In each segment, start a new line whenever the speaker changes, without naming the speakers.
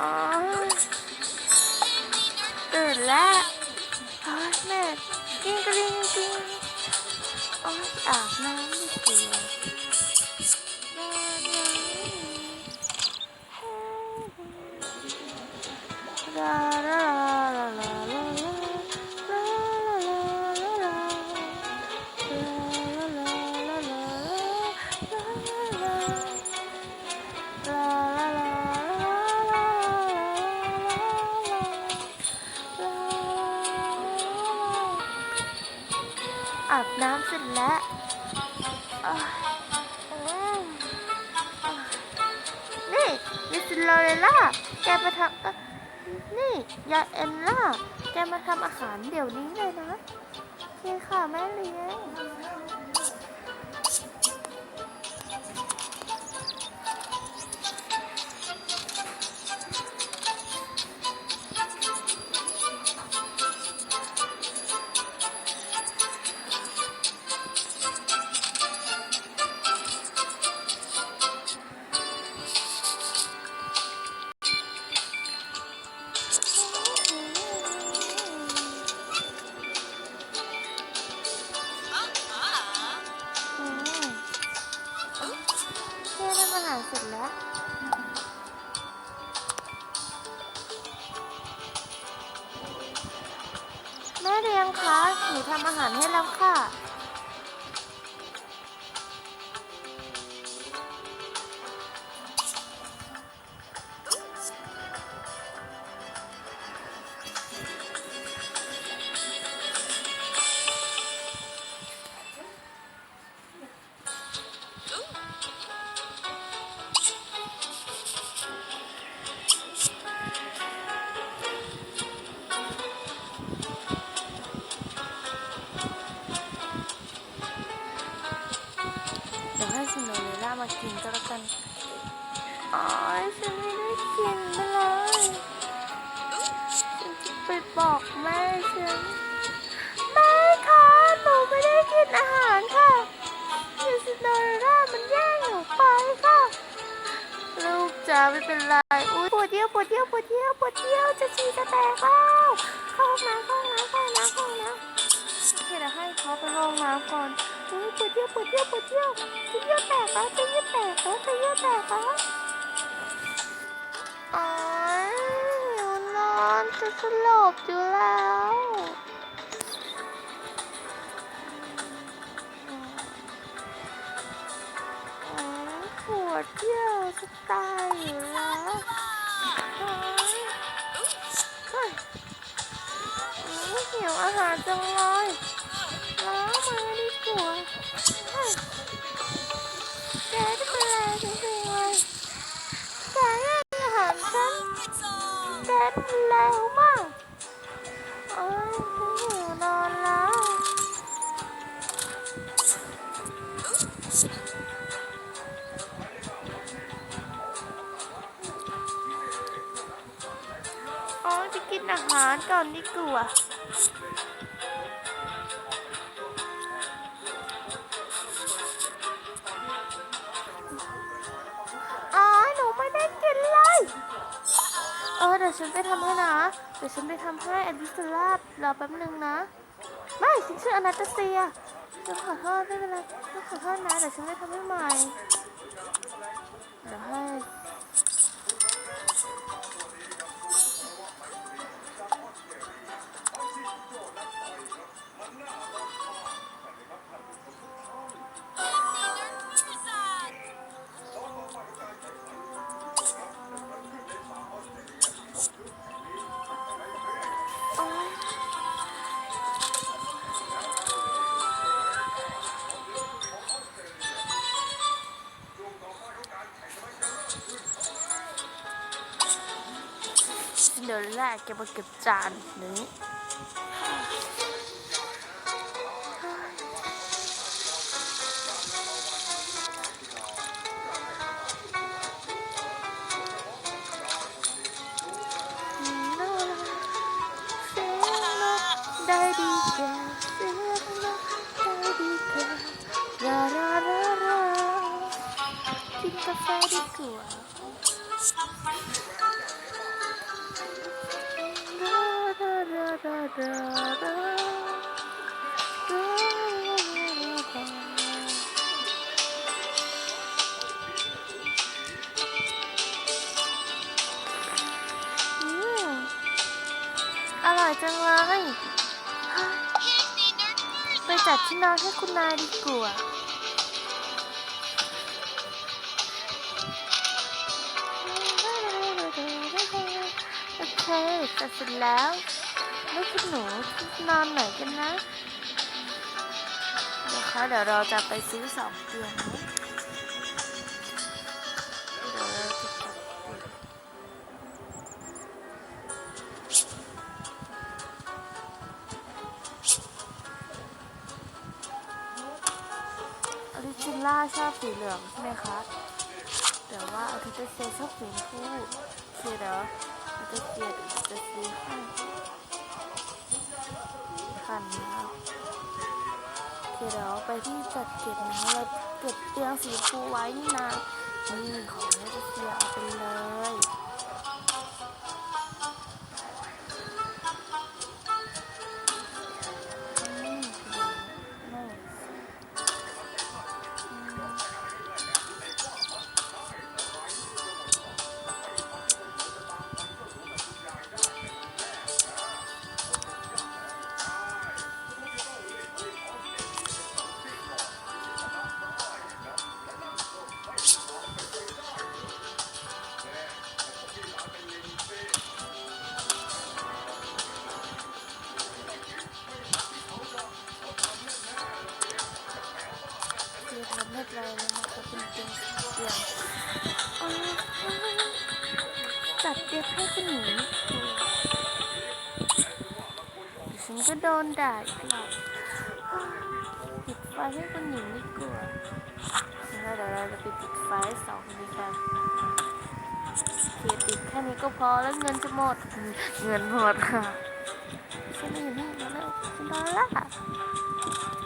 อ๋อตื่นแล้วโอ๊ยแม่กิ้งกริ้งกิ้งโอ๊ยอาบน้ำไม่เกี่ยวลา สร็จแล้วนี่มิซิลโลเรล่า แกมาทำนี่ยาเอ็นล่า แกมาทำอาหารเดี๋ยวนี้เลยนะเคค่ะแม่เลี้ยง นูทำอาหารให้แล้วค่ะ มากินก็แล้วกันอ๋อฉันไม่ได้กินเลยฉันจะไปบอกแม่ฉันแม่คะหนูไม่ได้กินอาหารค่ะเดี๋ยวซินโดเรลล่ามันแย่งหนูไปค่ะลูกจ๋าไม่เป็นไรอุ้ยปวดเยี่ยวปวดเยี่ยวปวดเยี่ยวปวดเยี่ยวจะฉี่จะแตกแล้วเข้าห้องน้ำเข้าเข้าห้องน้ำเข้า ดี๋ยวให้เขาไปห้องน้ำก่อนอุ้ยปวดเยี่ยวปวดเยี่ยวปวดเยี่ยวจะเยี่ยวแตกแล้วจะเยี่ยวแตกแล้วจะเยี่ยวแตกแล้วอ๋อยหิวนอนจะสลบอยู่แล้วอืมอืมปวดเยี่ยวจะตายอยู่แล้วเฮ้ยเฮ้ยหิวอาหารจังเลย ล้ามือดีกว่าแกจะเป็นอะไรจริงๆเลยแกแย่งอาหารฉันแกมันเลวมากเอ้ยฉันหิวนอนแล้วอ๋อจะกินอาหารก่อนดีกว่า เออเดี๋ยวฉันไปทำให้นะ เดี๋ยวฉันไปทำให้อดิสลาบรอแป๊บนึงนะ ไม่ฉันชื่ออนาตาเซียฉันขอโทษไม่เป็นไรฉันขอโทษนะเดี๋ยวฉันไปทำให้ใหม่เดี๋ยวให้ แกมาเก็บจานหนึ่งกินกาแฟดีกว่า อยจังเลยฮะไปจัดที่นอนให้คุณนายดีกว่าโอเคจัดเสร็จแล้วแล้วคุณหนูที่นอนไหนกันนะนะคะเดี๋ยวเราจะไปซื้อสองเตียงนะ อบสีเหลืองใช่ไหมคะแต่ว่าอาทิตย์เซชอบสีชมพูเสียเดี๋ยวอาทิตย์เกียรจะซื้อให้คันนะคะโอเคเดี๋ยวไปที่จัดเก็บนะคะเราเก็บเตียงสีชมพูไว้นี่นะนี่ของอาทิตย์เสียเอาไปเลย จัดเตียงให้คุณหนูนี่คือฉันก็โดนด่าอีกหรอกปิดไฟให้คุณหญิงดีกว่าแล้วเดี๋ยวเราจะไปปิดไฟสองคนนี้กันเคติดแค่นี้ก็พอแล้วเงินจะหมด เงินหมดค่ะฉันไม่อยู่นี่แล้วฉันโดนละ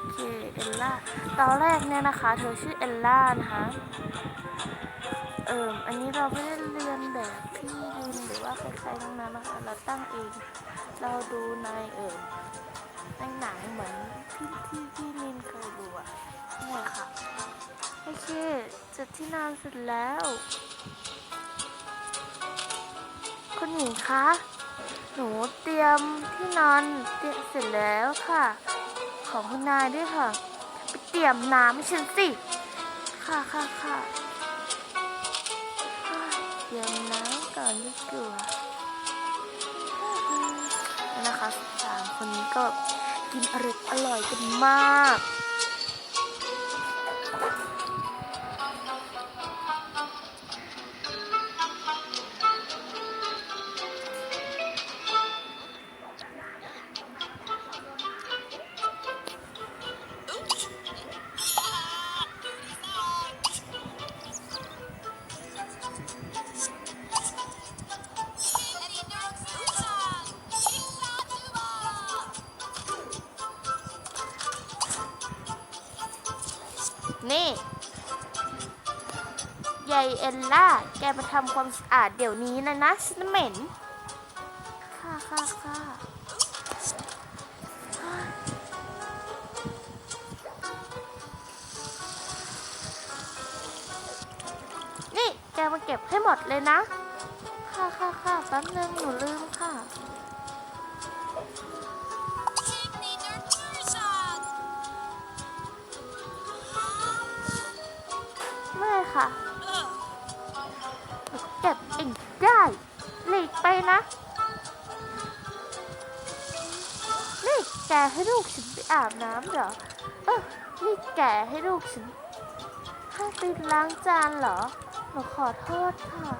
โอเคเอลล่าตอนแรกเนี่ยนะคะ เธอชื่อเอลล่านะคะ เอิมอันนี้เราไม่ได้เรียนแบบพี่ลินหรือว่าใครๆทั้งนั้นนะคะ เราตั้งเอง เราดูในเอิมในหนังเหมือนที่ที่พี่ลินเคยดูอะนี่ค่ะโอเคจัดที่นอนเสร็จแล้ว คุณหญิงคะ หนูเตรียมที่นอนเตรียมเสร็จแล้วค่ะ ของคุณนายด้วยค่ะ ไปเตรียมน้ำให้ฉันสิ ค่ะค่ะค่ะ เตรียมน้ำก่อนดีกว่าแล้วนะคะสามคนนี้ก็กินอร่อยอร่อยกันมาก เอลล่า แกมาทำความสะอาดเดี๋ยวนี้นะนะฉันเหม็น ค่ะค่ะค่ะนี่แกมาเก็บให้หมดเลยนะ ค่ะค่ะค่ะแป๊บนึงหนูลืมค่ะไม่ค่ะ เก็บเองได้ หลีกไปนะนี่แกให้ลูกฉันไปอาบน้ำเหรอ เออนี่แกให้ลูกฉันให้ไปล้างจานเหรอ หนูขอโทษค่ะ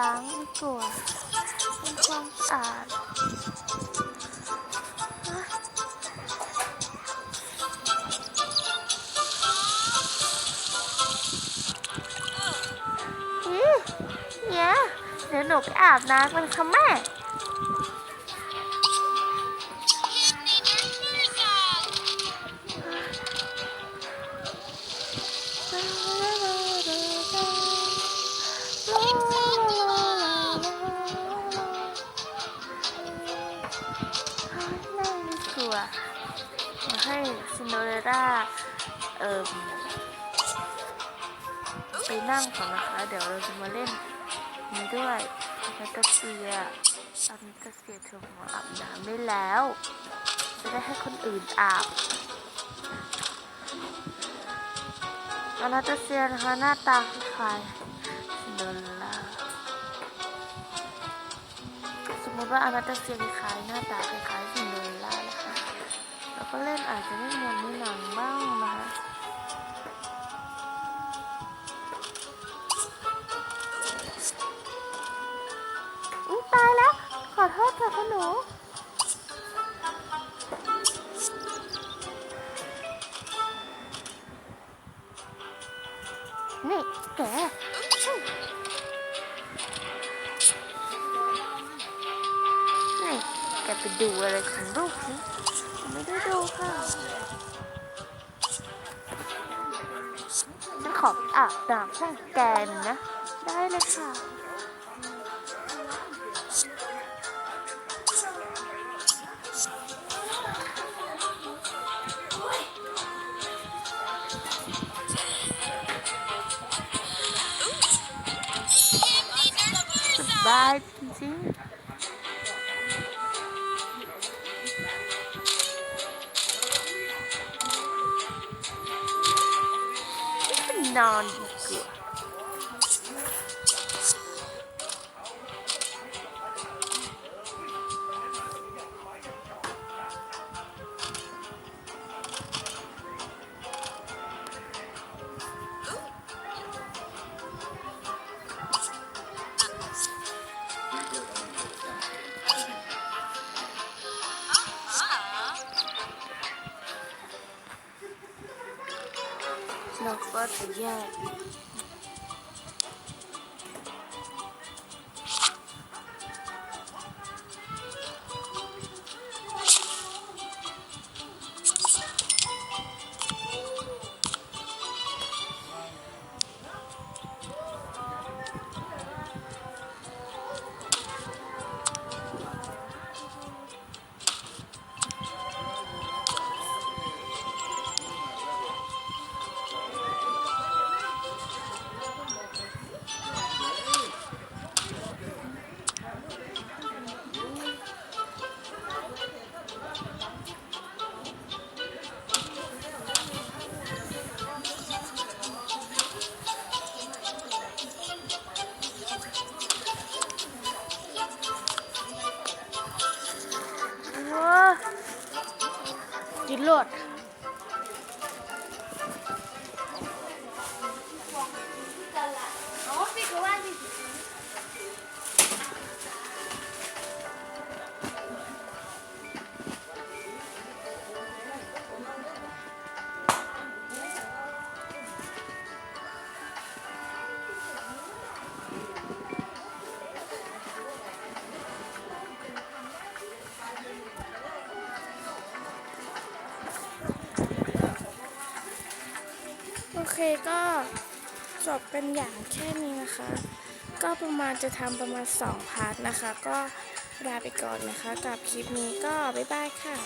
ล้างดีกว่าเป็นความสะอาด นูไปอาบน้ำกันค่ะแม่นั่งดีกว่ามาให้ซินโดเรล่าเอ่อไปนั่งก่อนนะคะ เดี๋ยวเราจะมาเล่นนี้ด้วย นาตาเซียอานาตาเซียเธอมาอาบน้ำได้แล้ว จะได้ให้คนอื่นอาบอานาตาเซียนะคะหน้าตาคล้ายๆซินเดอล่าสมมติว่าอานาตาเซียคล้ายหน้าตาคล้ายๆซินเดอล่านะคะแล้วก็เล่นอาจจะไม่เหมือนในหนังบ้างนะคะ อโทษค่ะคุณหนู นี่แกนี่แกไปดูอะไรของลูกนี่ไม่ได้ดูค่ะ ฉันขออาบน้ำให้แกนะ ได้เลยค่ะ ๆน อนดี จิ เคก็จบเป็นอย่างแค่นี้นะคะ ก็ประมาณจะทำประมาณ 2 พาร์ทนะคะ ก็ลาไปก่อนนะคะ กับคลิปนี้ก็บ๊ายบายค่ะ